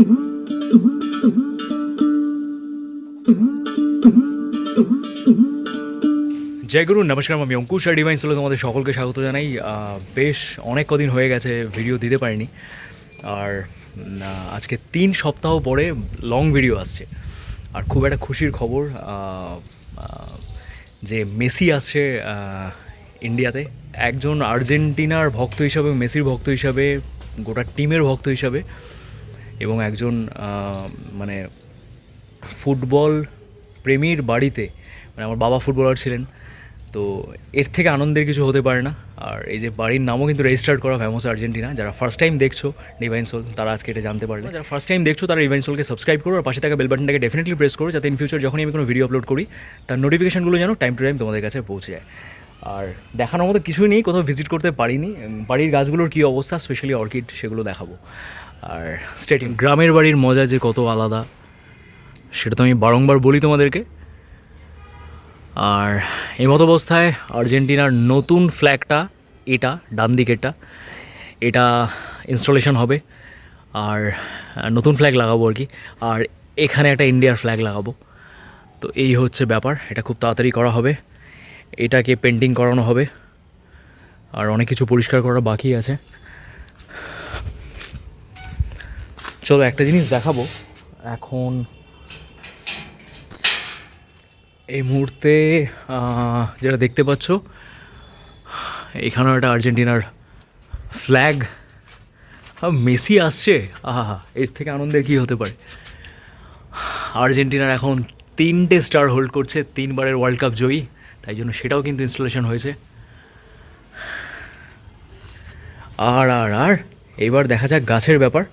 জয় গুরু, নমস্কার, আমি অঙ্কুশ আর ডিভাইন সোলে তোমাদের সকলকে স্বাগত জানাই। বেশ অনেক কদিন হয়ে গেছে, ভিডিও দিতে পারিনি। আর আজকে তিন সপ্তাহ পরে লং ভিডিও আসছে। আর খুব একটা খুশির খবর যে মেসি আসছে ইন্ডিয়াতে। একজন আর্জেন্টিনার ভক্ত হিসাবে, মেসির ভক্ত হিসাবে, গোটা টিমের ভক্ত হিসাবে এবং একজন মানে ফুটবল প্রেমীর বাড়িতে মানে আমার বাবা ফুটবলার ছিলেন, তো এর থেকে আনন্দের কিছু হতে পারে না। আর এই যে বাড়ির নামও কিন্তু রেজিস্টার্ড করা ফেমাস আর্জেন্টিনা, যারা ফার্স্ট টাইম দেখছ ডিভাইন সোল তারা আজকে এটা জানতে পারলে যারা ফার্স্ট টাইম দেখছ তারা ডিভাইন সোলকে সাবস্ক্রাইব করো, আর পাশে থাকা বেল বাটনটাকে ডেফিনেটলি প্রেস করো, যাতে ইন ফিউচার যখনই আমি কোনো ভিডিও আপলোড করি, তার নোটিফিকেশনগুলো যেন টাইম টু টাইম তোমাদের কাছে পৌঁছে যায়। আর দেখানোর মতো কিছুই নেই, কোথাও ভিজিট করতে পারিনি। বাড়ির গাছগুলোর কী অবস্থা স্পেশালি অর্কিড সেগুলো দেখাবো। আর স্টেডিয়াম। গ্রামের বাড়ির মজা যে কত আলাদা, সেটা তো আমি বারংবার বলি তোমাদেরকে। আর এই মতো অবস্থায় আর্জেন্টিনার নতুন ফ্ল্যাগটা, এটা, ডান দিকেরটা, এটা ইনস্টলেশন হবে। আর নতুন ফ্ল্যাগ লাগাবো আর কি। আর এখানে একটা ইন্ডিয়ার ফ্ল্যাগ লাগাবো। তো এই হচ্ছে ব্যাপার, এটা খুব তাড়াতাড়ি করা হবে। এটাকে পেন্টিং করানো হবে। আর অনেক কিছু পরিষ্কার করা বাকি আছে। চলো একটা জিনিস দেখাবো। এখন এই মুহূর্তে যেটা দেখতে পাচ্ছ, এখানেও একটা আর্জেন্টিনার ফ্ল্যাগ মেসি আসছে? আহা এর থেকে আনন্দের কী হতে পারে? আর্জেন্টিনার এখন তিনটে স্টার হোল্ড করছে, তিনবারের ওয়ার্ল্ড কাপ জয়ী, তাই জন্য সেটাও কিন্তু ইনস্টলেশন হয়েছে। আর আর আর, এবার দেখা যাক গাছের ব্যাপার।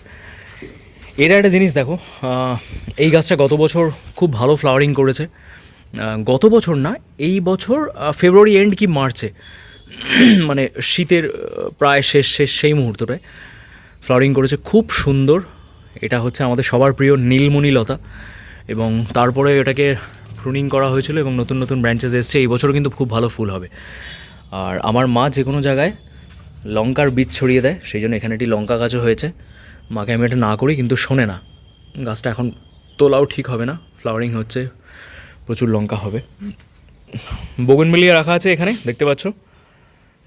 এর একটা জিনিস দেখো এই গাছটা গত বছর খুব ভালো ফ্লাওয়ারিং করেছে। গত বছর না, এই বছর ফেব্রুয়ারি এন্ড কি মার্চে মানে শীতের প্রায় শেষ শেষ, সেই মুহূর্তটায় ফ্লাওয়ারিং করেছে। খুব সুন্দর, এটা হচ্ছে আমাদের সবার প্রিয় নীলমণি লতা এবং তারপরে এটাকে প্রুনিং করা হয়েছিল এবং নতুন নতুন ব্রাঞ্চেস এসছে। এই বছরও কিন্তু খুব ভালো ফুল হবে। আর আমার মা যে কোনো জায়গায় লঙ্কার বীজ ছড়িয়ে দেয়, সেই জন্য এখানে একটি লঙ্কা গাছও হয়েছে। মাকে আমি এটা না করি, কিন্তু শোনে না। গাছটা এখন তোলাও ঠিক হবে না ফ্লাওয়ারিং হচ্ছে, প্রচুর লঙ্কা হবে। বগুন মিলিয়ে রাখা আছে এখানে, দেখতে পাচ্ছ?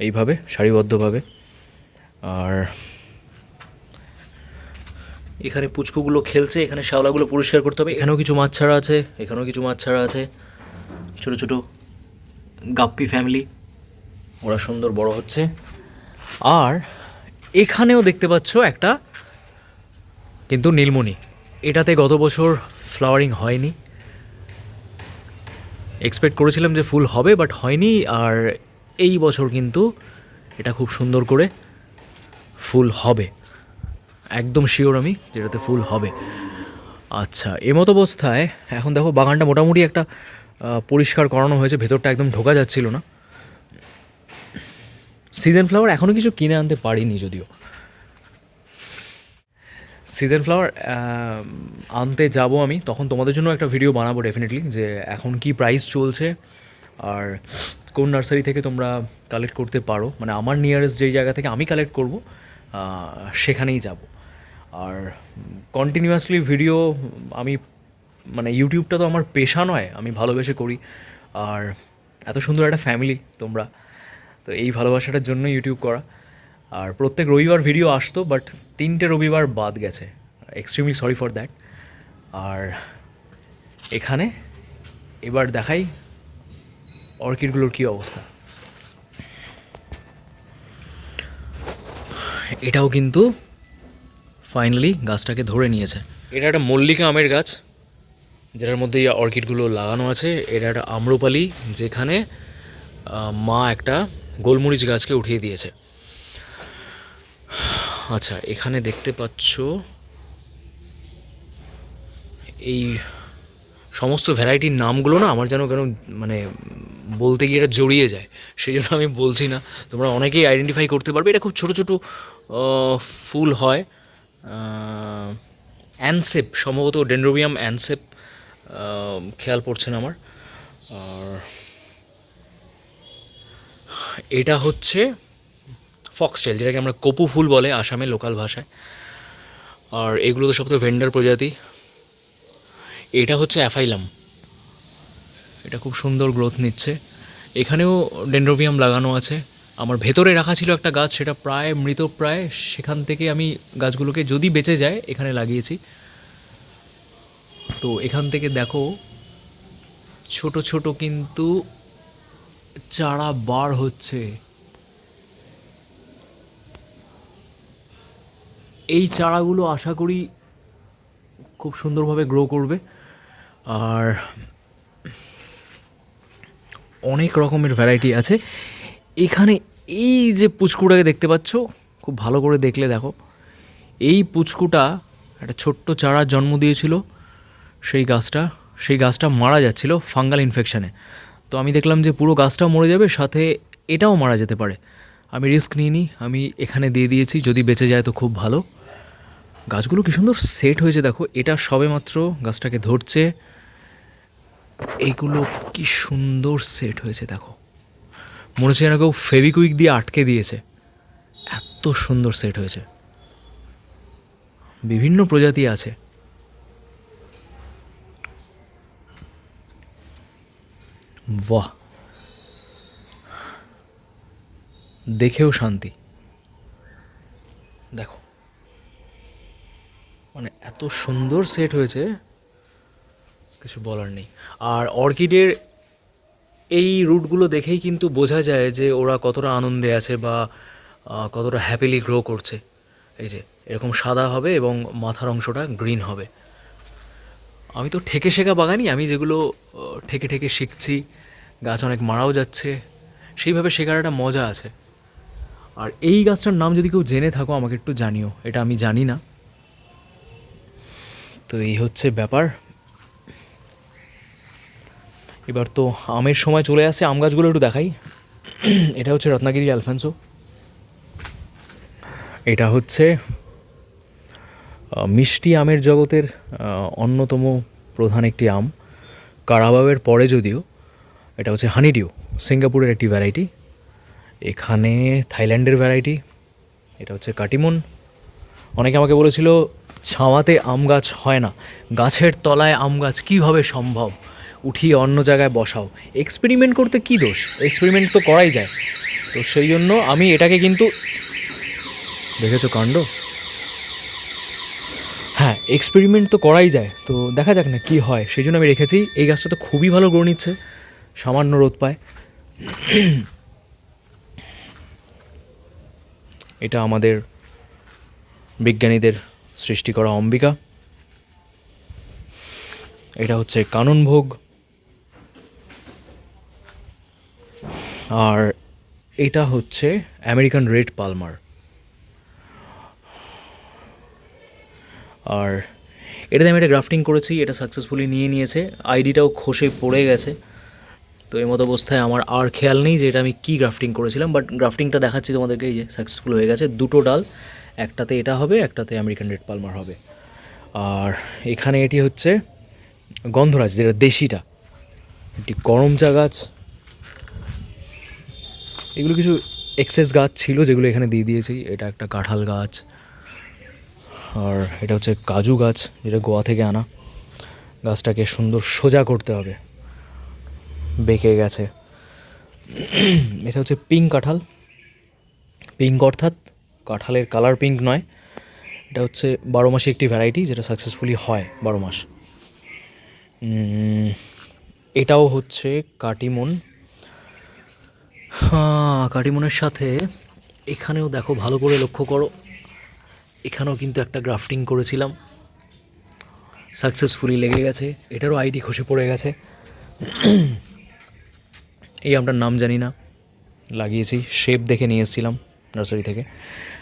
এইভাবে, সারিবদ্ধভাবে। আর এখানে পুচকুগুলো খেলছে, এখানে শ্যাওলাগুলো পরিষ্কার করতে হবে। এখানেও কিছু মাছ ছাড়া আছে, এখানেও কিছু মাছ ছাড়া আছে। ছোটো ছোটো গাপ্পি ফ্যামিলি ওরা সুন্দর বড় হচ্ছে। আর এখানেও দেখতে পাচ্ছ একটা কিন্তু নীলমণি, এটাতে গত বছর ফ্লাওয়ারিং হয়নি। এক্সপেক্ট করেছিলাম যে ফুল হবে বাট হয়নি, আর এই বছর কিন্তু এটা খুব সুন্দর করে ফুল হবে। একদম শিওর আমি যেটাতে ফুল হবে। আচ্ছা এমতো অবস্থায় এখন দেখো বাগানটা মোটামুটি একটা পরিষ্কার করানো হয়েছে, ভেতরটা একদম ঢোকা যাচ্ছিল না। সিজন ফ্লাওয়ার এখনও কিছু কিনে আনতে পারিনি যদিও। সিজন ফ্লাওয়ার আনতে যাব আমি। তখন তোমাদের জন্য একটা ভিডিও বানাবো ডেফিনেটলি যে এখন কি প্রাইস চলছে আর কোন নার্সারি থেকে তোমরা কালেক্ট করতে পারো। মানে আমার নিয়ারেস্ট যেই জায়গা থেকে আমি কালেক্ট করব সেখানেই যাব। আর কন্টিনিউয়াসলি ভিডিও আমি মানে ইউটিউবটা তো আমার পেশা নয়, আমি ভালোবেসে করি। আর এত সুন্দর একটা ফ্যামিলি তোমরা। তো এই ভালোবাসাটার জন্য ইউটিউব করা। আর প্রত্যেক রবিবার ভিডিও আসতো বাট তিনটে রবিবার বাদ গেছে। এক্সট্রিমলি সরি ফর দ্যাট আর এখানে এবার দেখাই অর্কিডগুলোর কী অবস্থা। এটাও কিন্তু ফাইনালি গাছটাকে ধরে নিয়েছে। এটা একটা মল্লিকা আমের গাছ, যেটার মধ্যে এই অর্কিডগুলো লাগানো আছে। এটা একটা আম্রপালি, যেখানে মা একটা গোলমরিচ গাছকে উঠিয়ে দিয়েছে। আচ্ছা এখানে দেখতে পাচ্ছ এই সমস্ত ভ্যারাইটির নামগুলো না আমার যেন কেন মানে বলতে গিয়ে এটা জড়িয়ে যায়, সেই জন্য আমি বলছি না। তোমরা অনেকেই আইডেন্টিফাই করতে পারবে, এটা খুব ছোটো ছোটো ফুল হয়। অ্যানসেপ, সম্ভবত ডেন্ড্রোবিয়াম অ্যানসেপ খেয়াল পড়ছে না আমার। আর এটা হচ্ছে ফক্সটেল যেটাকে আমরা কপু ফুল বলে আসামে লোকাল ভাষায়। আর এগুলো তো সব তো ভেন্ডার প্রজাতি। এটা হচ্ছে অ্যাফাইলাম। এটা খুব সুন্দর গ্রোথ নিচ্ছে। এখানেও ডেন্ড্রোভিয়াম লাগানো আছে। আমার ভেতরে রাখা ছিল একটা গাছ, সেটা প্রায় মৃত প্রায়। সেখান থেকে আমি গাছগুলোকে যদি বেঁচে যায়, এখানে লাগিয়েছি। তো এখান থেকে দেখো, ছোট ছোট কিন্তু চারা বার হচ্ছে। এই চারাগুলো আশা করি খুব সুন্দরভাবে গ্রো করবে। আর অনেক রকমের ভ্যারাইটি আছে। এখানে এই যে পুচকুটাকে দেখতে পাচ্ছ, খুব ভালো করে দেখলে দেখো। এই পুচকুটা একটা ছোট্ট চারা জন্ম দিয়েছিল। সেই গাছটা সেই গাছটা মারা যাচ্ছিল ফাঙ্গাল ইনফেকশানে তো আমি দেখলাম যে পুরো গাছটাও মরে যাবে, সাথে এটাও মারা যেতে পারে। আমি রিস্ক নিইনি, আমি এখানে দিয়ে দিয়েছি, যদি বেঁচে যায় তো খুব ভালো। গাছগুলো কি সুন্দর সেট হয়েছে দেখো। এটা সবেমাত্র গাছটাকে ধরছে। এইগুলো কি সুন্দর সেট হয়েছে দেখো। মনে হচ্ছে কেউ ফেভিকুইক দিয়ে আটকে দিয়েছে। এত সুন্দর সেট হয়েছে। বিভিন্ন প্রজাতি আছে। বাহ। দেখেও শান্তি। দেখো। মানে এত সুন্দর সেট হয়েছে, কিছু বলার নেই। আর অর্কিডের এই রুটগুলো দেখেই কিন্তু বোঝা যায় যে ওরা কতটা আনন্দে আছে বা কতটা হ্যাপিলি গ্রো করছে। এই যে, এরকম সাদা হবে এবং মাথার অংশটা গ্রিন হবে। আমি তো ঠেকে শেখা বাগানি আমি যেগুলো ঠেকে ঠেকে শিখছি, গাছ অনেক মারাও যাচ্ছে, সেইভাবে শেখার একটা মজা আছে। আর এই গাছটার নাম যদি কেউ জেনে থাকো, আমাকে একটু জানিও, এটা আমি জানি না। তো এই হচ্ছে ব্যাপার। এবার তো আমের সময় চলে আসে, আম গাছগুলো একটু দেখাই। এটা হচ্ছে রত্নাগিরি অ্যালফান্সো এটা হচ্ছে মিষ্টি আমের জগতের অন্যতম প্রধান একটি আম। কারাবাবের পরে যদিও, এটা হচ্ছে হানিডিউ, সিঙ্গাপুরের একটি ভ্যারাইটি এখানে থাইল্যান্ডের ভ্যারাইটি এটা হচ্ছে কাটিমন। অনেকে আমাকে বলেছিল ছাওয়াতে আম গাছ হয় না। গাছের তলায় আম গাছ কীভাবে সম্ভব? উঠিয়ে অন্য জায়গায় বসাও। এক্সপেরিমেন্ট করতে কী দোষ? এক্সপেরিমেন্ট তো করাই যায়। তো সেই জন্য আমি এটাকে কিন্তু দেখেছ কাণ্ড? হ্যাঁ এক্সপেরিমেন্ট তো করাই যায়। তো দেখা যাক না কী হয়। সেই জন্য আমি রেখেছি। এই গাছটা তো খুবই ভালো গ্রো নিচ্ছে। সামান্য রোদ পায়। এটা আমাদের বিজ্ঞানীদের সৃষ্টি করা অম্বিকা। এটা হচ্ছে কাননভোগ। আর এটা হচ্ছে আমেরিকান রেড পালমার। আর এটাতে আমি এটা গ্রাফটিং করেছি, এটা সাকসেসফুলি নিয়ে নিয়েছে। আইডিটাও খসে পড়ে গেছে। তো এই মতো অবস্থায় আমার আর খেয়াল নেই যে এটা আমি কী গ্রাফটিং করেছিলাম বাট গ্রাফটিংটা দেখাচ্ছি তোমাদেরকে, এই যে সাকসেসফুল হয়ে গেছে। দুটো ডাল। একটাতে এটা হবে, একটাতে আমেরিকান রেড পালমার হবে। আর এখানে এটি হচ্ছে গন্ধরাজ, যেটা দেশিটা। একটি করমচা গাছ। এগুলো কিছু এক্সেস গাছ ছিল যেগুলো এখানে দিয়ে দিয়েছি। এটা একটা কাঁঠাল গাছ। আর এটা হচ্ছে কাজু গাছ, যেটা গোয়া থেকে আনা। গাছটাকে সুন্দর সোজা করতে হবে। বেঁকে গেছে। এটা হচ্ছে পিঙ্ক কাঁঠাল। পিঙ্ক অর্থাৎ কাঁঠালের কালার পিঙ্ক নয়। এটা হচ্ছে বারো মাসে একটি ভ্যারাইটি যেটা সাকসেসফুলি হয় বারো মাস। এটাও হচ্ছে কাটিমন। হ্যাঁ কাটিমনের সাথে এখানেও দেখো ভালো করে লক্ষ্য করো। এখানেও কিন্তু একটা গ্রাফটিং করেছিলাম। সাকসেসফুলি লেগে গেছে। এটারও আইডি খসে পড়ে গেছে। এই আমটার নাম জানি না। লাগিয়েছি শেপ দেখে নিয়ে এসেছিলাম। নার্সারি থেকে।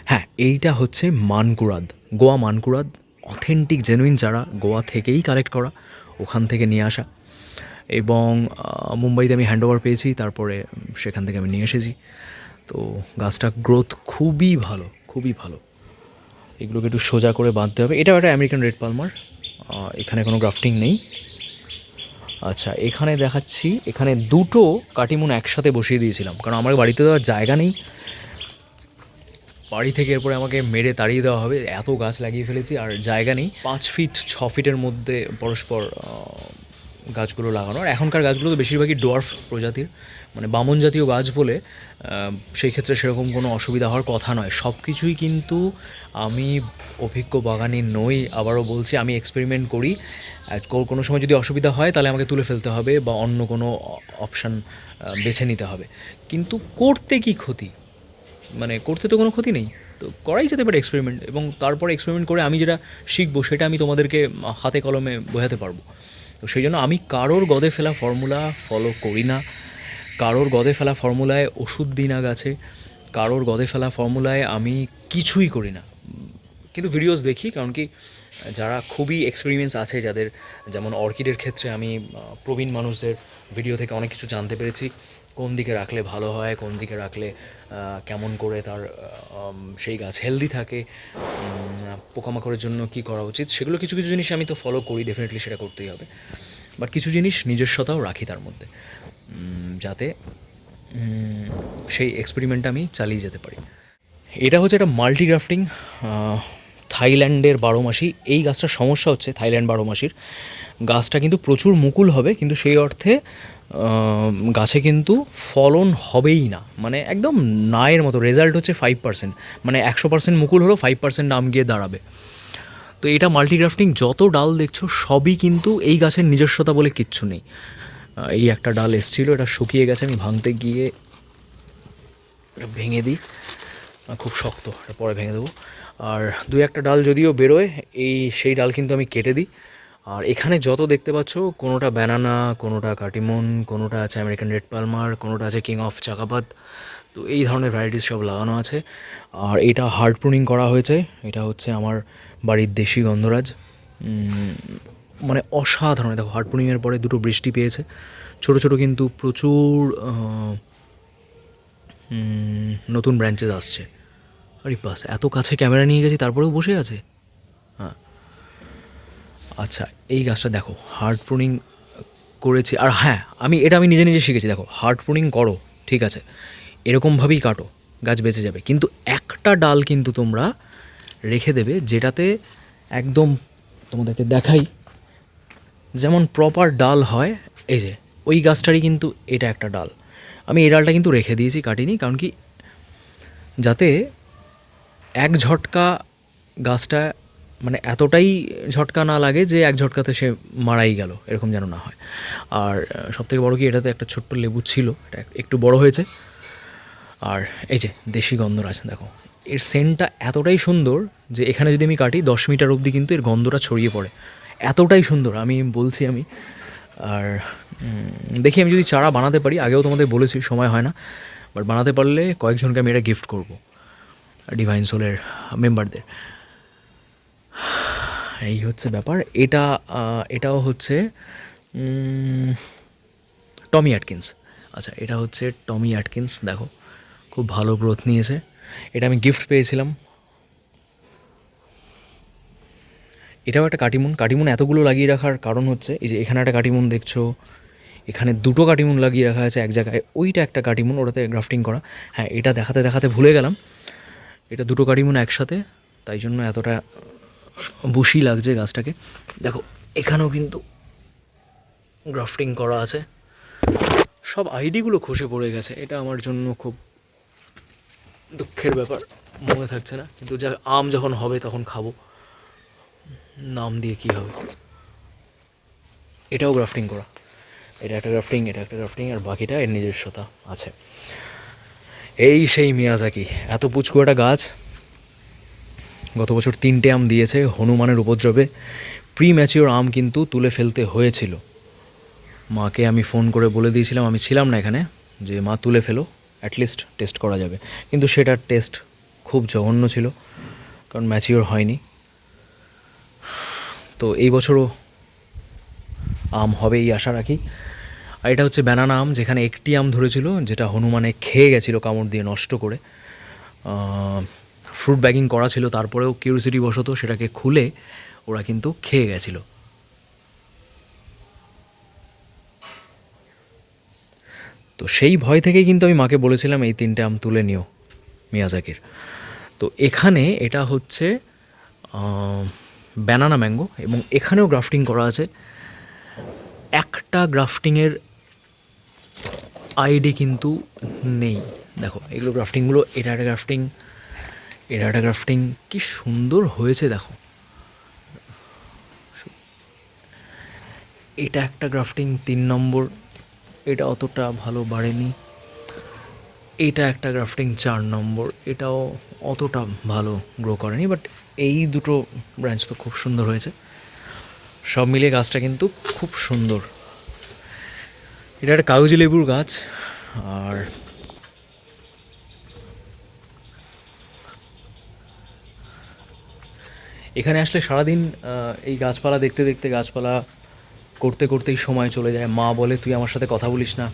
হ্যাঁ এইটা হচ্ছে মানকুরাদ। গোয়া মানকুরাদ অথেন্টিক জেনুইন চারা গোয়া থেকেই কালেক্ট করা, ওখান থেকে নিয়ে আসা। এবং মুম্বাইতে আমি হ্যান্ড ওভার পেয়েছি, তারপরে সেখান থেকে আমি নিয়ে এসেছি। তো গাছটা গ্রোথ খুবই ভালো খুবই ভালো। এগুলোকে একটু সোজা করে বাঁধতে হবে। এটাও একটা আমেরিকান রেড পালমার এখানে কোনো গ্রাফটিং নেই। আচ্ছা এখানে দেখাচ্ছি, এখানে দুটো কাটিমুন একসাথে বসিয়ে দিয়েছিলাম। কারণ আমার বাড়িতে দেওয়ার জায়গা নেই। বাড়ি থেকে এরপরে আমাকে মেরে তাড়িয়ে দেওয়া হবে। এত গাছ লাগিয়ে ফেলেছি আর জায়গা নেই। পাঁচ ফিট ছ ফিটের মধ্যে পরস্পর গাছগুলো লাগানো। আর এখনকার গাছগুলো তো বেশিরভাগই ডোয়ার্ফ প্রজাতির। মানে বামন জাতীয় গাছ বলে সেই ক্ষেত্রে সেরকম কোনো অসুবিধা হওয়ার কথা নয়। সব কিছুই কিন্তু আমি অভিজ্ঞ বাগানি নই, আবারও বলছি, আমি এক্সপেরিমেন্ট করি। কোনো সময় যদি অসুবিধা হয়, তাহলে আমাকে তুলে ফেলতে হবে বা অন্য কোনো অপশান বেছে নিতে হবে। কিন্তু করতে কি ক্ষতি? মানে করতে তো কোনো ক্ষতি নেই। তো করাই যেতে পারে এক্সপেরিমেন্ট এবং তারপরে এক্সপেরিমেন্ট করে আমি যেটা শিখব সেটা আমি তোমাদেরকে হাতে কলমে বোঝাতে পারব। তো সেই জন্য আমি কারোর গদে ফেলা ফর্মুলা ফলো করি না। কারোর গদে ফেলা ফর্মুলায় ওষুধ দিই না গাছে। কারোর গদে ফেলা ফর্মুলায় আমি কিছুই করি না। কিন্তু ভিডিওস দেখি, কারণ কি, যারা খুবই এক্সপিরিয়েন্স আছে, যাদের যেমন অর্কিডের ক্ষেত্রে আমি প্রবীণ মানুষদের ভিডিও থেকে অনেক কিছু জানতে পেরেছি। কোন দিকে রাখলে ভালো হয়, কোন দিকে রাখলে কেমন করে তার সেই গাছ হেলদি থাকে পোকামাকড়ের জন্য কি করা উচিত, সেগুলো কিছু কিছু জিনিস আমি তো ফলো করি ডেফিনেটলি সেটা করতেই হবে। বাট কিছু জিনিস নিজস্বতাও রাখি তার মধ্যে যাতে সেই এক্সপেরিমেন্টটা আমি চালিয়ে যেতে পারি। এটা হচ্ছে একটা মাল্টিগ্রাফটিং থাইল্যান্ডের বারো মাসি। এই গাছটার সমস্যা হচ্ছে থাইল্যান্ড বারো মাসির। গাছটা কিন্তু প্রচুর মুকুল হবে, কিন্তু সেই অর্থে গাছে কিন্তু ফলন হবেই না। মানে একদম নায়ের মতো রেজাল্ট হচ্ছে ফাইভ পার্সেন্ট মানে একশো পার্সেন্ট মুকুল হলো ফাইভ পার্সেন্ট নাম গিয়ে দাঁড়াবে। তো এটা মাল্টিগ্রাফটিং যত ডাল দেখছ, সবই কিন্তু এই গাছের নিজস্বতা বলে কিচ্ছু নেই। এই একটা ডাল এসছিল, এটা শুকিয়ে গেছে, আমি ভাঙতে গিয়ে ভেঙে দিই। খুব শক্ত, এটা পরে ভেঙে দেবো। আর দুই একটা ডাল যদিও বেরোয়, এই সেই ডাল কিন্তু আমি কেটে দিই। আর এখানে যত দেখতে পাচ্ছ, কোনোটা ব্যানানা কোনোটা কাটিমন কোনোটা আছে আমেরিকান রেড পালমার কোনোটা আছে কিং অফ চাকাপাত তো এই ধরনের ভ্যারাইটিস সব লাগানো আছে। আর এটা হার্ড প্রুনিং করা হয়েছে, এটা হচ্ছে আমার বাড়ির দেশি গন্ধরাজ। মানে অসাধারণ, দেখো হার্ড প্রুনিংয়ের পরে দুটো বৃষ্টি পেয়েছে। ছোট ছোট কিন্তু প্রচুর নতুন ব্রাঞ্চেস আসছে। আরে বাস, এত কাছে ক্যামেরা নিয়ে গেছি, তারপরেও বসে আছে? হ্যাঁ। আচ্ছা এই গাছটা দেখো হার্ড প্রুনিং করেছি। আর হ্যাঁ আমি, এটা আমি নিজে নিজে শিখেছি, দেখো হার্ড প্রুনিং করো, ঠিক আছে? এরকমভাবেই কাটো, গাছ বেঁচে যাবে। কিন্তু একটা ডাল কিন্তু তোমরা রেখে দেবে, যেটাতে একদম তোমাদেরকে দেখাই, যেমন প্রপার ডাল হয়, এই যে, ওই গাছটারই কিন্তু এটা একটা ডাল। আমি এই ডালটা কিন্তু রেখে দিয়েছি, কাটিনি, কারণ কি, যাতে এক ঝটকা গাছটা মানে এতটাই ঝটকা না লাগে যে এক ঝটকাতে সে মারাই গেল, এরকম যেন না হয়। আর সবথেকে বড় কি, এটাতে একটা ছোট্ট লেবু ছিল, এটা একটু বড় হয়েছে। আর এই যে দেশি গন্ধরাজ দেখো। এর সেন্টটা এতটাই সুন্দর যে এখানে যদি আমি কাটি, দশ মিটার অবধি কিন্তু এর গন্ধটা ছড়িয়ে পড়ে। এতটাই সুন্দর, আমি বলছি আমি। আর দেখি আমি যদি চারা বানাতে পারি, আগেও তোমাদের বলেছি, সময় হয় না। বাট বানাতে পারলে কয়েকজনকে আমি এটা গিফট করব ডিভাইন সোলের মেম্বারদের এই হচ্ছে ব্যাপার। এটা এটাও হচ্ছে টমি অ্যাটকিন্স। আচ্ছা এটা হচ্ছে টমি অ্যাটকিন্স, দেখো, খুব ভালো গ্রোথ নিয়েছে। এটা আমি গিফট পেয়েছিলাম। এটাও একটা কাটিমুন। কাটিমুন এতগুলো লাগিয়ে রাখার কারণ হচ্ছে, এই যে এখানে একটা কাটিমুন দেখছ, এখানে দুটো কাটিমুন লাগিয়ে রাখা আছে এক জায়গায়। ওইটা একটা কাটিমুন, ওটাতে গ্রাফটিং করা। হ্যাঁ এটা দেখাতে দেখাতে ভুলে গেলাম। এটা দুটো কাটিমুন একসাথে, তাই জন্য এতটা বুশি লাগছে গাছটাকে। দেখো, এখানেও কিন্তু গ্রাফটিং করা আছে। সব আইডিগুলো খসে পড়ে গেছে, এটা আমার জন্য খুব দুঃখের ব্যাপার, মনে থাকছে না। কিন্তু যা আম যখন হবে তখন খাব। নাম দিয়ে কি হবে? এটাও গ্রাফটিং করা। এটা একটা গ্রাফটিং এটা একটা গ্রাফটিং আর বাকিটা এর নিজস্বতা আছে। এই সেই মিয়াজাকি। এত পুচকু একটা গাছ গত বছর তিনটে আম দিয়েছে হনুমানের উপদ্রবে। প্রি ম্যাচিওর আম কিন্তু তুলে ফেলতে হয়েছিল। মাকে আমি ফোন করে বলে দিয়েছিলাম, আমি ছিলাম না এখানে, যে মা তুলে ফেলো অ্যাটলিস্ট টেস্ট করা যাবে। কিন্তু সেটার টেস্ট খুব জঘন্য ছিল, কারণ ম্যাচিওর হয়নি। তো এই বছরও আম হবে এই আশা রাখি। আর এটা হচ্ছে ব্যানানা আম, যেখানে একটি আম ধরেছিল, যেটা হনুমানে খেয়ে গেছিল কামড় দিয়ে নষ্ট করে। ফ্রুট ব্যাগিং করা ছিল, তারপরেও কিউরিসিটি বশত সেটাকে খুলে ওরা কিন্তু খেয়ে গেছিল। তো সেই ভয় থেকেই কিন্তু আমি মাকে বলেছিলাম, এই তিনটে আম তুলে নিও মিয়াজাকির। তো এখানে এটা হচ্ছে ব্যানানা ম্যাঙ্গো এবং এখানেও গ্রাফটিং করা আছে। একটা গ্রাফটিংয়ের আইডি কিন্তু নেই। দেখো, এগুলো গ্রাফটিংগুলো এটা একটা গ্রাফটিং একটা গ্রাফটিং কি সুন্দর হয়েছে দেখো। এটা একটা গ্রাফটিং তিন নম্বর, এটা অতটা ভালো বাড়েনি। এটা একটা গ্রাফটিং চার নম্বর, এটাও অতটা ভালো গ্রো করেনি বাট এই দুটো ব্রাঞ্চ তো খুব সুন্দর হয়েছে। সব মিলিয়ে গাছটা কিন্তু খুব সুন্দর। এটা একটা কাগজি লেবুর গাছ, আর এখানে আসলে সারাদিন এই গাছপালা দেখতে দেখতে গাছপালা করতে করতেই সময় চলে যায়। মা বলে, তুই আমার সাথে কথা বলিস না।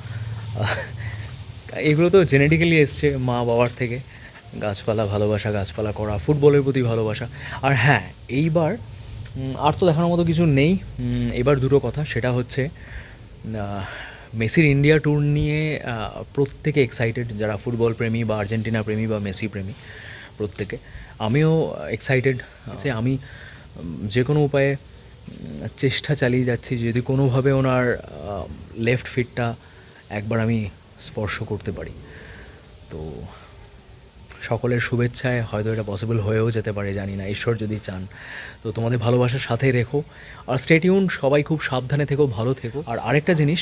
এগুলো তো জেনেটিক্যালি এসছে মা বাবার থেকে। গাছপালা ভালোবাসা, গাছপালা করা, ফুটবলের প্রতি ভালোবাসা। আর হ্যাঁ এইবার আর তো দেখানোর মতো কিছু নেই। এবার দুটো কথা, সেটা হচ্ছে মেসির ইন্ডিয়া ট্যুর নিয়ে প্রত্যেকে এক্সাইটেড যারা ফুটবল প্রেমী বা আর্জেন্টিনা প্রেমী বা মেসি প্রেমী। প্রত্যেকে। আমিও এক্সাইটেড আছে আমি, যে কোনো উপায়ে, চেষ্টা চালিয়ে যাচ্ছি, যদি কোনোভাবে ওনার লেফট ফিটটা একবার আমি স্পর্শ করতে পারি। তো সকলের শুভেচ্ছায় হয়তো এটা পসিবল হয়েও যেতে পারে, জানি না, ঈশ্বর যদি চান। তো তোমাদের ভালোবাসার সাথে রেখো। আর স্টেটিউন সবাই খুব সাবধানে থেকো, ভালো থেকো। আর আরেকটা জিনিস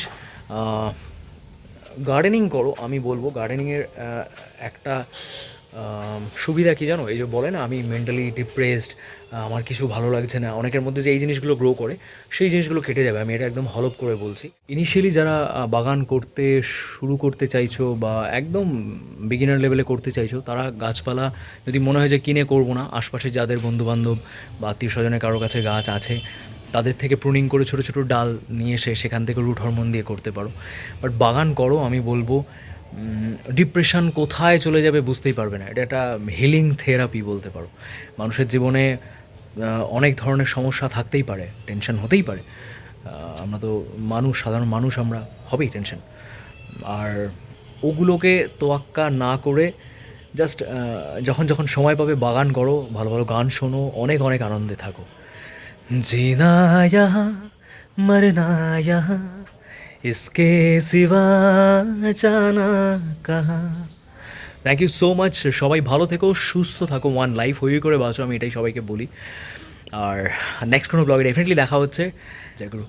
গার্ডেনিং করো, আমি বলব গার্ডেনিংয়ের একটা সুবিধা কি জানো? এই যে বলে না, আমি মেন্টালি ডিপ্রেসড আমার কিছু ভালো লাগছে না। অনেকের মধ্যে যে এই জিনিসগুলো গ্রো করে, সেই জিনিসগুলো কেটে যাবে। আমি এটা একদম হলপ করে বলছি। ইনিশিয়ালি যারা বাগান করতে শুরু করতে চাইছো বা একদম বিগিনার লেভেলে করতে চাইছো, তারা গাছপালা যদি মনে হয় যে কিনে করব না, আশপাশে যাদের বন্ধুবান্ধব বা আত্মীয় স্বজনের কারও কাছে গাছ আছে, তাদের থেকে প্রুনিং করে ছোটো ছোটো ডাল নিয়ে এসে সেখান থেকে রুট হরমোন দিয়ে করতে পারো। বাট বাগান করো, আমি বলব ডিপ্রেশন কোথায় চলে যাবে বুঝতেই পারবে না। এটা একটা হিলিং থেরাপি বলতে পারো। মানুষের জীবনে অনেক ধরনের সমস্যা থাকতেই পারে টেনশন হতেই পারে। আমরা তো মানুষ, সাধারণ মানুষ আমরা, হবেই টেনশন আর ওগুলোকে তোয়াক্কা না করে জাস্ট যখন যখন সময় পাবে বাগান করো, ভালো ভালো গান শোনো, অনেক অনেক আনন্দে থাকো। জিনায়া, মারনায়া इसके सिवा जाना कहाँ থ্যাংক ইউ সো মাচ সবাই ভালো থেকো সুস্থ থাকো ওয়ান লাইফ হয়ে করে বাঁচো আমি এটাই সবাইকে বলি আর নেক্সট কোনো ব্লগে ডেফিনেটলি দেখা হচ্ছে জয় গুরু